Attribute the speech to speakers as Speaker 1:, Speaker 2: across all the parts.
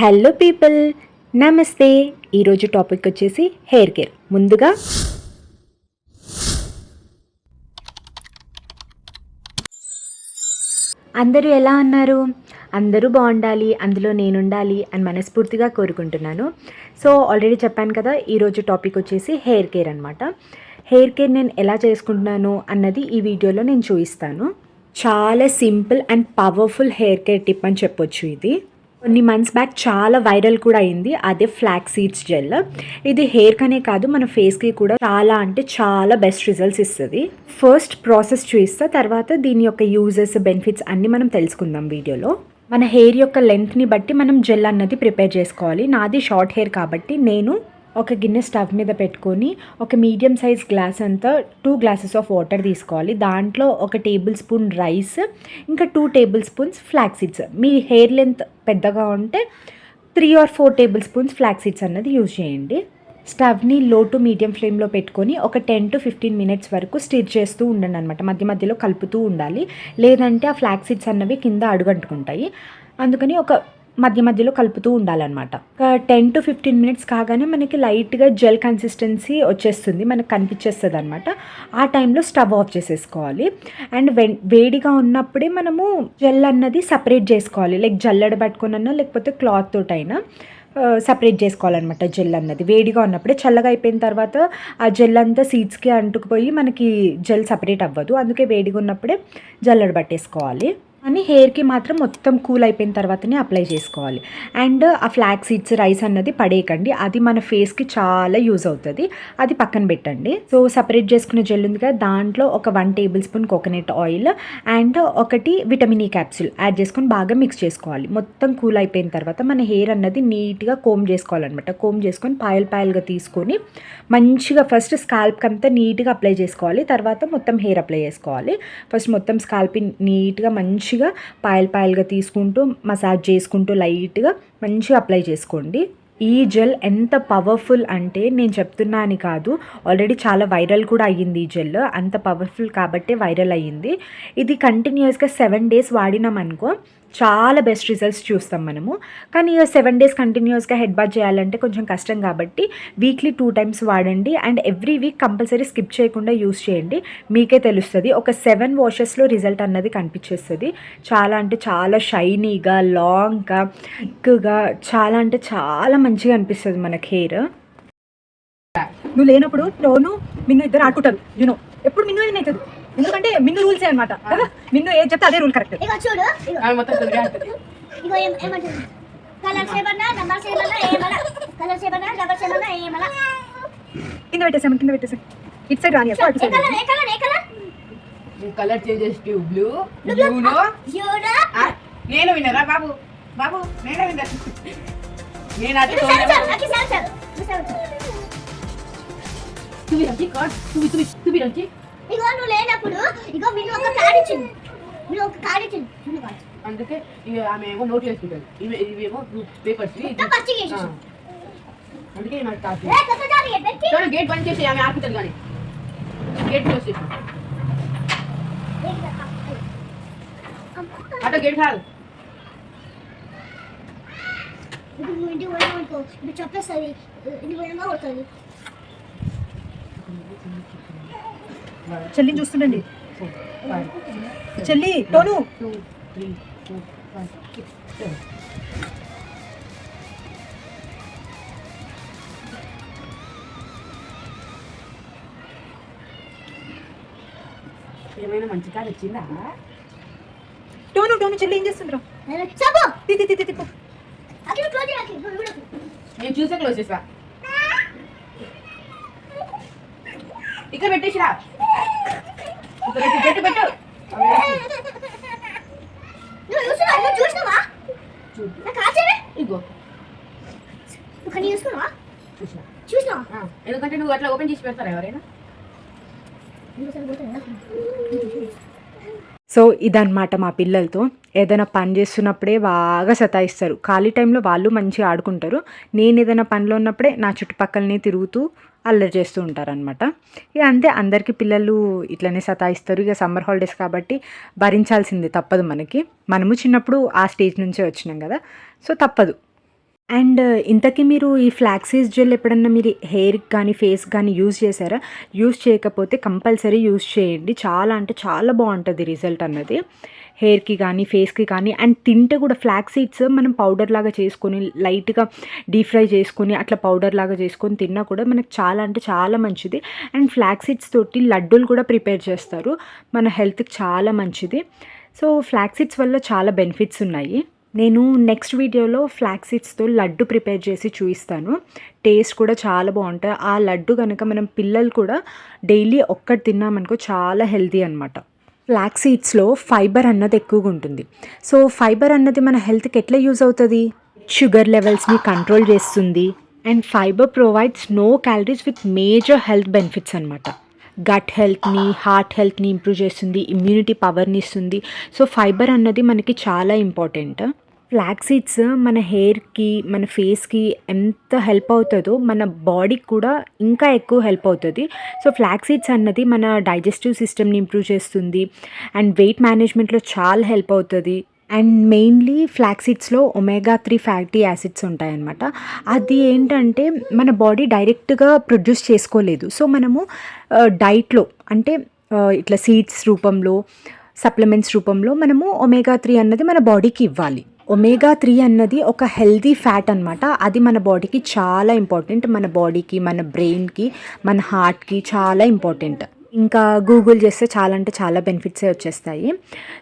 Speaker 1: Hello people నమస్తే ఈరోజు topic వచ్చేసి హెయిర్ కేర్. ముందుగా అందరూ ఎలా ఉన్నారు? అందరూ బాగుండాలి అందులో నేను ఉండాలి అని మనస్ఫూర్తిగా కోరుకుంటున్నాను. సో ఆల్రెడీ చెప్పాను కదా ఈరోజు టాపిక్ వచ్చేసి హెయిర్ కేర్ అనమాట హెయిర్ కేర్ నేను ఎలా చేసుకుంటున్నాను అన్నది ఈ వీడియోలో నేను చూపిస్తాను. చాలా simple and powerful hair care tip అని చెప్పొచ్చు ఇది. కొన్ని మంత్స్ బ్యాక్ చాలా వైరల్ కూడా అయింది. అదే ఫ్లాక్ సీడ్స్ జెల్ ఇది హెయిర్ కనే కాదు మన ఫేస్కి కూడా చాలా అంటే చాలా బెస్ట్ రిజల్ట్స్ ఇస్తుంది. ఫస్ట్ ప్రాసెస్ చూపిస్తా తర్వాత దీని యొక్క యూజెస్ బెనిఫిట్స్ అన్నీ మనం తెలుసుకుందాం వీడియోలో. మన హెయిర్ యొక్క లెంత్ని బట్టి మనం జెల్ అన్నది ప్రిపేర్ చేసుకోవాలి. నాది షార్ట్ హెయిర్ కాబట్టి నేను ఒక గిన్నె స్టవ్ మీద పెట్టుకొని ఒక మీడియం సైజ్ గ్లాస్ అంతా టూ గ్లాసెస్ ఆఫ్ వాటర్ తీసుకోవాలి. దాంట్లో ఒక టేబుల్ స్పూన్ రైస్ ఇంకా two tablespoons flax seeds మీ హెయిర్ లెంత్ పెద్దగా ఉంటే three or four tablespoons flax seeds అన్నది యూజ్ చేయండి. స్టవ్ని లో టు మీడియం ఫ్లేమ్లో పెట్టుకొని ఒక టెన్ టు ఫిఫ్టీన్ మినిట్స్ వరకు స్టిర్ చేస్తూ ఉండండి అనమాట మధ్య మధ్యలో కలుపుతూ ఉండాలి. లేదంటే ఆ ఫ్లాక్ సీడ్స్ అన్నవి కింద అడుగంటుకుంటాయి. అందుకని ఒక మధ్య మధ్యలో కలుపుతూ ఉండాలన్నమాట. ఒక టెన్ టు ఫిఫ్టీన్ మినిట్స్ కాగానే మనకి లైట్గా జెల్ కన్సిస్టెన్సీ వచ్చేస్తుంది మనకు కనిపించేస్తుంది అనమాట ఆ టైంలో స్టవ్ ఆఫ్ చేసేసుకోవాలి. అండ్ వెన్ వేడిగా ఉన్నప్పుడే మనము జెల్ అన్నది సపరేట్ చేసుకోవాలి. లైక్ జల్లెడ పట్టుకున్నా లేకపోతే క్లాత్ తోటైనా సపరేట్ చేసుకోవాలన్నమాట జెల్ అన్నది. వేడిగా ఉన్నప్పుడే చల్లగా అయిపోయిన తర్వాత ఆ జెల్ అంతా సీడ్స్కి అంటుకుపోయి మనకి జెల్ సపరేట్ అవ్వదు. అందుకే వేడిగా ఉన్నప్పుడే జల్లెడ పట్టేసుకోవాలి. అని హెయిర్కి మాత్రం మొత్తం కూల్ అయిపోయిన తర్వాతనే అప్లై చేసుకోవాలి. అండ్ ఆ ఫ్లాక్ సీడ్స్ రైస్ అన్నది పడేయకండి. అది మన ఫేస్కి చాలా యూజ్ అవుతుంది. అది పక్కన పెట్టండి. సో సపరేట్ చేసుకున్న జెల్ ఉంది కదా దాంట్లో ఒక one tablespoon coconut oil and ఒకటి విటమిన్ ఈ క్యాప్సూల్ యాడ్ చేసుకొని బాగా మిక్స్ చేసుకోవాలి. మొత్తం కూల్ అయిపోయిన తర్వాత మన హెయిర్ అన్నది నీట్గా కోమ్ చేసుకోవాలన్నమాట. కోమ్ చేసుకొని పాయల్ పాయల్గా తీసుకొని మంచిగా ఫస్ట్ స్కాల్ప్కి అంతా నీట్గా అప్లై చేసుకోవాలి. తర్వాత మొత్తం హెయిర్ అప్లై చేసుకోవాలి. ఫస్ట్ మొత్తం స్కాల్ప్ నీట్గా మంచి మంచిగా పాయల్ పాయలుగా తీసుకుంటూ మసాజ్ చేసుకుంటూ లైట్గా మంచిగా అప్లై చేసుకోండి. ఈ జెల్ ఎంత పవర్ఫుల్ అంటే నేను చెప్తున్నా అని కాదు ఆల్రెడీ చాలా వైరల్ కూడా అయ్యింది ఈ జెల్. అంత పవర్ఫుల్ కాబట్టే వైరల్ అయ్యింది. ఇది కంటిన్యూస్గా సెవెన్ డేస్ వాడినాం అనుకో చాలా బెస్ట్ రిజల్ట్స్ చూస్తాం మనము. కానీ సెవెన్ డేస్ కంటిన్యూస్గా హెడ్ బాత్ చేయాలంటే కొంచెం కష్టం కాబట్టి వీక్లీ టూ టైమ్స్ వాడండి and every week compulsory skip చేయకుండా యూస్ చేయండి. మీకే తెలుస్తుంది. ఒక సెవెన్ వాషెస్లో రిజల్ట్ అన్నది కనిపించేస్తుంది. చాలా అంటే చాలా షైనీగా లాంగ్గా థిక్గా చాలా అంటే చాలా మంచిగా అనిపిస్తుంది మనకి హెయిర్ నువ్వు లేనప్పుడు నోను మిన్ను ఇద్దరు ఆడుకుంటారు. యూనో ఎప్పుడు మిన్ను ఏదైతుంది ఎందుకంటే మిన్ను రూల్సే అనమాట కదా? మిన్ను ఏది చెప్తే అదే రూల్ కరెక్ట్.
Speaker 2: ఇగో చూడు ఇగో.
Speaker 3: ఆమె మొత్తం తొలిగా అంటది.
Speaker 2: ఇగో ఏం ఏమంటుంది? కలర్ సేపన్నా నంబర్ సేపన్నా ఏమలా కలర్ సేపన్నా నంబర్ సేపన్నా ఏమలా
Speaker 1: కింద పెట్టేసాము కింద పెట్టేసాం ఇటు సైడ్ రాని అటు
Speaker 2: ఏ
Speaker 1: సైడ్
Speaker 2: కలర్ ఏ కలర్ ఏ
Speaker 3: బ్లూ బ్లూలో
Speaker 2: చూడు.
Speaker 3: నేను విన్నరా బాబు? బాబు నేనే విన్నా. నేను అటు
Speaker 2: సరే సరే
Speaker 3: తువి రంచి కాడ్ తువి తువి తువి రంచి
Speaker 2: ఇగో నువ్వు లేనప్పుడు ఇగో మీరు ఒక కార్డ్ ఇచ్చింది మీరు ఒక కార్డ్
Speaker 3: అందుకే ఆమె ఏమో నోట్ చేసుకుంటారు ఇవి ఇవేమో పేపర్స్. అందుకే నాకు కాదు గేట్ బంద్ చేసి ఆమె ఆపుతుంది కానీ. గేట్ క్లోజ్ చేసి అటు గేట్ కాదు.
Speaker 2: ఇప్పుడు నువ్వు ఇంటికి పోయినా అనుకో ఇప్పుడు చెప్పేస్తుంది ఇంటికి పోయినా కొడుతుంది.
Speaker 1: చెల్లిని చూస్తుండండి. చెల్లి టోను.
Speaker 3: ఏమైనా మంచి కాదు వచ్చిందా
Speaker 1: టోను టోను చెల్లి ఏం చేస్తుందిరా?
Speaker 2: చెప్పు.
Speaker 1: తి తి తి తి, తి. పో.
Speaker 2: అక్కడ క్లోజ్ చేయాలి ఇప్పుడు వీడు
Speaker 3: నేను చూసే క్లోజ్ చేసా ఇక్కడ పెట్టేసిరా. పెట్టు పెట్టు
Speaker 2: నువ్వు నువ్వు చూసినావా నాకు కాచేవే
Speaker 3: ఇగో
Speaker 2: నువ్వు చూసుకున్నావా
Speaker 3: చూసినా
Speaker 2: చూసినావా
Speaker 3: ఎందుకంటే నువ్వు అట్లా ఓపెన్ చేసి పెడతారా ఎవరైనా
Speaker 1: సో ఇదన్నమాట మా పిల్లలతో. ఏదైనా పని చేస్తున్నప్పుడే బాగా సతాయిస్తారు. ఖాళీ టైంలో వాళ్ళు మంచిగా ఆడుకుంటారు. నేను ఏదైనా పనిలో ఉన్నప్పుడే నా చుట్టుపక్కలనే తిరుగుతూ అల్లరి చేస్తూ ఉంటారనమాట ఇక అంతే అందరికీ పిల్లలు ఇట్లనే సతాయిస్తారు. ఇక సమ్మర్ హాలిడేస్ కాబట్టి భరించాల్సింది తప్పదు మనకి. మనము చిన్నప్పుడు ఆ స్టేజ్ నుంచే వచ్చినాం కదా. సో తప్పదు. అండ్ ఇంతకీ మీరు ఈ ఫ్లాక్సీస్ జెల్ ఎప్పుడన్నా మీరు హెయిర్కి కానీ ఫేస్ కానీ యూజ్ చేశారా? యూజ్ చేయకపోతే కంపల్సరీ యూజ్ చేయండి. చాలా అంటే చాలా బాగుంటుంది రిజల్ట్ అన్నది. హెయిర్కి కానీ ఫేస్కి కానీ అండ్ తింటే కూడా ఫ్లాక్ సీడ్స్ మనం పౌడర్ లాగా చేసుకొని లైట్గా డీప్ ఫ్రై చేసుకొని అట్లా పౌడర్ లాగా చేసుకొని తిన్నా కూడా మనకు చాలా అంటే చాలా మంచిది. అండ్ ఫ్లాక్ సీడ్స్ తోటి లడ్డూలు కూడా ప్రిపేర్ చేస్తారు. మన హెల్త్కి చాలా మంచిది. సో ఫ్లాక్ సీడ్స్ వల్ల చాలా బెనిఫిట్స్ ఉన్నాయి. నేను నెక్స్ట్ వీడియోలో ఫ్లాక్ సీడ్స్తో లడ్డు ప్రిపేర్ చేసి చూపిస్తాను. టేస్ట్ కూడా చాలా బాగుంటుంది ఆ లడ్డు కనుక మనం పిల్లలు కూడా డైలీ ఒక్కటి తిన్నామనుకో చాలా హెల్తీ అనమాట ఫ్లాక్ సీడ్స్లో ఫైబర్ అన్నది ఎక్కువగా ఉంటుంది. సో ఫైబర్ అన్నది మన హెల్త్కి ఎట్లా యూజ్ అవుతుంది? షుగర్ లెవెల్స్ని కంట్రోల్ చేస్తుంది. And fibre provides no calories with major health benefits అనమాట గట్ హెల్త్ని హార్ట్ హెల్త్ని ఇంప్రూవ్ చేస్తుంది ఇమ్యూనిటీ పవర్ని ఇస్తుంది. సో ఫైబర్ అన్నది మనకి చాలా ఇంపార్టెంట్ ఫ్లాక్ సీడ్స్ మన హెయిర్కి మన ఫేస్కి ఎంత హెల్ప్ అవుతుందో మన బాడీకి కూడా ఇంకా ఎక్కువ హెల్ప్ అవుతుంది. సో ఫ్లాక్ సీడ్స్ అన్నది మన డైజెస్టివ్ సిస్టమ్ని ఇంప్రూవ్ చేస్తుంది. అండ్ వెయిట్ మేనేజ్మెంట్లో చాలా హెల్ప్ అవుతుంది. అండ్ మెయిన్లీ ఫ్లాక్ సీడ్స్లో ఒమేగా త్రీ ఫ్యాటీ యాసిడ్స్ ఉంటాయన్నమాట. అది ఏంటంటే మన బాడీ డైరెక్ట్గా ప్రొడ్యూస్ చేసుకోలేదు. సో మనము డైట్లో అంటే ఇట్లా సీడ్స్ రూపంలో సప్లిమెంట్స్ రూపంలో మనము ఒమేగా త్రీ అన్నది మన బాడీకి ఇవ్వాలి. ఒమేగా త్రీ అన్నది ఒక హెల్దీ ఫ్యాట్ అన్నమాట. అది మన బాడీకి చాలా ఇంపార్టెంట్ మన బాడీకి మన బ్రెయిన్కి మన హార్ట్కి చాలా ఇంపార్టెంట్ ఇంకా గూగుల్ చేస్తే చాలా అంటే చాలా బెనిఫిట్సే వచ్చేస్తాయి.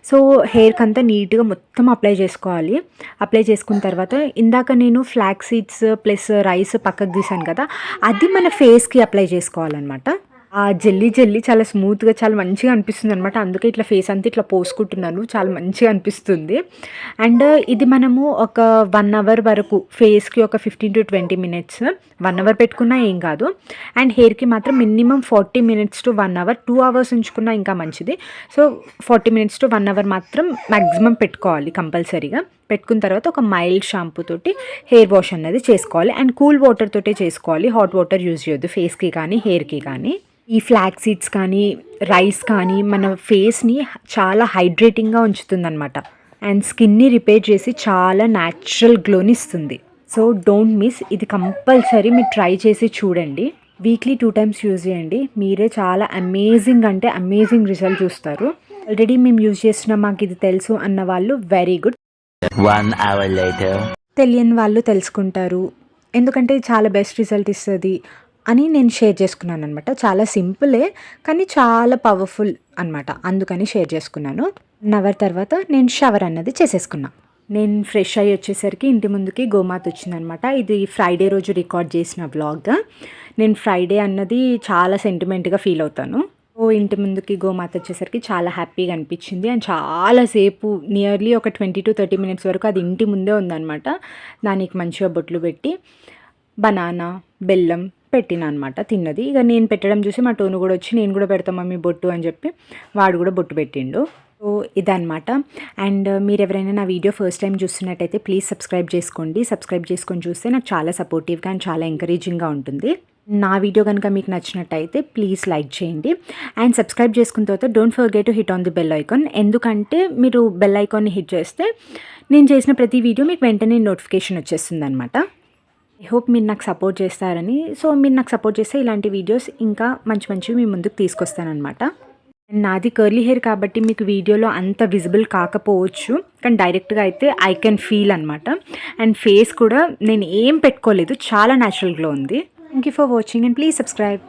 Speaker 1: సో హెయిర్కి అంతా నీట్గా మొత్తం అప్లై చేసుకోవాలి. అప్లై చేసుకున్న తర్వాత ఇందాక నేను ఫ్లాక్ సీడ్స్ ప్లస్ రైస్ పక్కకు తీసాను కదా అది మన ఫేస్కి అప్లై చేసుకోవాలన్నమాట. ఆ జెల్లీ జెల్లీ చాలా స్మూత్గా చాలా మంచిగా అనిపిస్తుంది అనమాట అందుకే ఇట్లా ఫేస్ అంతా ఇట్లా పోసుకుంటున్నాను. చాలా మంచిగా అనిపిస్తుంది. అండ్ ఇది మనము ఒక వన్ అవర్ వరకు ఫేస్కి ఒక fifteen to twenty minutes one hour పెట్టుకున్నా ఏం కాదు. అండ్ హెయిర్కి మాత్రం minimum forty minutes to one hour two hours ఉంచుకున్నా ఇంకా మంచిది. So forty minutes to one hour మాత్రం మ్యాక్సిమం పెట్టుకోవాలి కంపల్సరీగా. పెట్టుకున్న తర్వాత ఒక మైల్డ్ షాంపూ తోటి హెయిర్ వాష్ అన్నది చేసుకోవాలి. అండ్ కూల్ వాటర్ తోటే చేసుకోవాలి. హాట్ వాటర్ యూజ్ చేయొద్దు. ఫేస్కి కానీ హెయిర్కి కానీ. ఈ ఫ్లాక్ సీడ్స్ కానీ రైస్ కానీ మన ఫేస్ని చాలా హైడ్రేటింగ్గా ఉంచుతుందన్నమాట. అండ్ స్కిన్ని రిపేర్ చేసి చాలా న్యాచురల్ గ్లోని ఇస్తుంది. సో డోంట్ మిస్ ఇది కంపల్సరీ మీరు ట్రై చేసి చూడండి. వీక్లీ టూ టైమ్స్ యూజ్ చేయండి. మీరే చాలా అమేజింగ్ అంటే అమేజింగ్ రిజల్ట్ చూస్తారు. ఆల్రెడీ మేము యూజ్ చేస్తున్నాం. మాకు ఇది తెలుసు అన్న వాళ్ళు వెరీ గుడ్ తెలియని వాళ్ళు తెలుసుకుంటారు. ఎందుకంటే ఇది చాలా బెస్ట్ రిజల్ట్ ఇస్తుంది అని నేను షేర్ చేసుకున్నాను అనమాట చాలా సింపులే కానీ చాలా పవర్ఫుల్ అనమాట అందుకని షేర్ చేసుకున్నాను. వన్ అవర్ తర్వాత నేను షవర్ అన్నది చేసేసుకున్నా. నేను ఫ్రెష్ అయ్యి వచ్చేసరికి ఇంటి ముందుకి గోమాత వచ్చిందనమాట ఇది ఫ్రైడే రోజు రికార్డ్ చేసిన బ్లాగ్గా నేను ఫ్రైడే అన్నది చాలా సెంటిమెంట్గా ఫీల్ అవుతాను. ఇంటి ముందుకి గోమాత వచ్చేసరికి చాలా హ్యాపీగా అనిపించింది. అండ్ చాలాసేపు నియర్లీ ఒక ట్వంటీ టు థర్టీ మినిట్స్ వరకు అది ఇంటి ముందే ఉందన్నమాట. దానికి మంచిగా బొట్లు పెట్టి బనానా బెల్లం పెట్టిన అనమాట తిన్నది. ఇక నేను పెట్టడం చూసి మా టోను కూడా వచ్చి నేను కూడా పెడతాం మమ్మీ బొట్టు అని చెప్పి వాడు కూడా బొట్టు పెట్టిండు. సో ఇదనమాట అండ్ మీరు ఎవరైనా నా వీడియో ఫస్ట్ టైం చూస్తున్నట్టయితే ప్లీజ్ సబ్స్క్రైబ్ చేసుకోండి. సబ్స్క్రైబ్ చేసుకొని చూస్తే నాకు చాలా సపోర్టివ్గా అండ్ చాలా ఎంకరేజింగ్గా ఉంటుంది. నా వీడియో కనుక మీకు నచ్చినట్టయితే ప్లీజ్ లైక్ చేయండి. అండ్ సబ్స్క్రైబ్ చేసుకున్న తర్వాత don't forget to hit on the bell icon. ఎందుకంటే మీరు బెల్ ఐకాన్ని హిట్ చేస్తే నేను చేసిన ప్రతి వీడియో మీకు వెంటనే నోటిఫికేషన్ వచ్చేస్తుంది అనమాట ఐ హోప్ మీరు నాకు సపోర్ట్ చేస్తారని. సో మీరు నాకు సపోర్ట్ చేస్తే ఇలాంటి వీడియోస్ ఇంకా మంచి మంచివి మీ ముందుకు తీసుకొస్తానమాట నాది కర్లీ హెయిర్ కాబట్టి మీకు వీడియోలో అంత విజిబుల్ కాకపోవచ్చు. కానీ డైరెక్ట్గా అయితే ఐ కెన్ ఫీల్ అనమాట అండ్ ఫేస్ కూడా నేను ఏం పెట్టుకోలేదు. చాలా న్యాచురల్ గ్లో ఉంది. Thank you for watching and please subscribe